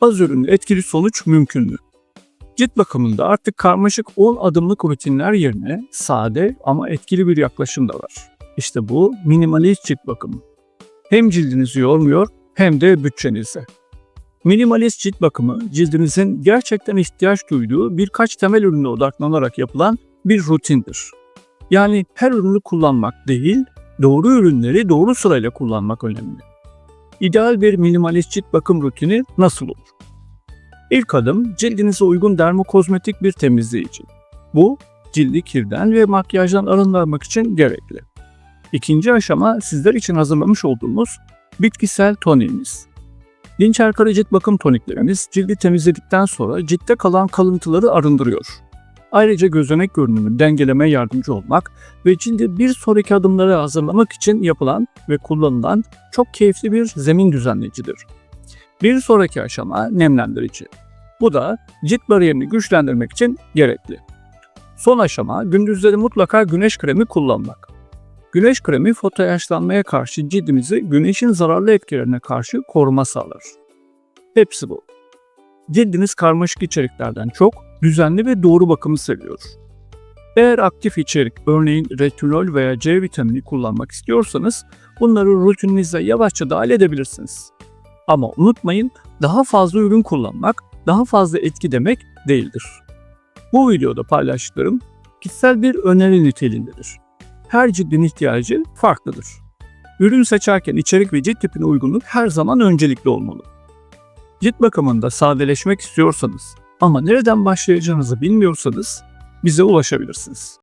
Az ürünlü etkili sonuç mümkün mü? Cilt bakımında artık karmaşık 10 adımlık rutinler yerine sade ama etkili bir yaklaşım da var. İşte bu minimalist cilt bakımı. Hem cildinizi yormuyor hem de bütçenizi. Minimalist cilt bakımı cildinizin gerçekten ihtiyaç duyduğu birkaç temel ürüne odaklanarak yapılan bir rutindir. Yani her ürünü kullanmak değil, doğru ürünleri doğru sırayla kullanmak önemli. İdeal bir minimalist cilt bakım rutini nasıl olur? İlk adım cildinize uygun dermokozmetik bir temizleyici. Bu cildi kirden ve makyajdan arındırmak için gerekli. İkinci aşama sizler için hazırlamış olduğumuz bitkisel toniğimiz. Dinçer Kara cilt bakım toniklerimiz cildi temizledikten sonra ciltte kalan kalıntıları arındırıyor. Ayrıca gözenek görünümünü dengelemeye yardımcı olmak ve cildi bir sonraki adımları hazırlamak için yapılan ve kullanılan çok keyifli bir zemin düzenleyicidir. Bir sonraki aşama nemlendirici. Bu da cilt bariyerini güçlendirmek için gerekli. Son aşama gündüzleri mutlaka güneş kremi kullanmak. Güneş kremi fotoyaşlanmaya karşı cildimizi güneşin zararlı etkilerine karşı koruma sağlar. Hepsi bu. Cildiniz karmaşık içeriklerden çok düzenli ve doğru bakımı seviyor. Eğer aktif içerik örneğin retinol veya C vitamini kullanmak istiyorsanız bunları rutininize yavaşça dahil edebilirsiniz. Ama unutmayın daha fazla ürün kullanmak daha fazla etki demek değildir. Bu videoda paylaştıklarım kişisel bir öneri niteliğindedir. Her cildin ihtiyacı farklıdır. Ürün seçerken içerik ve cilt tipine uygunluk her zaman öncelikli olmalı. Cilt bakımında sadeleşmek istiyorsanız ama nereden başlayacağınızı bilmiyorsanız bize ulaşabilirsiniz.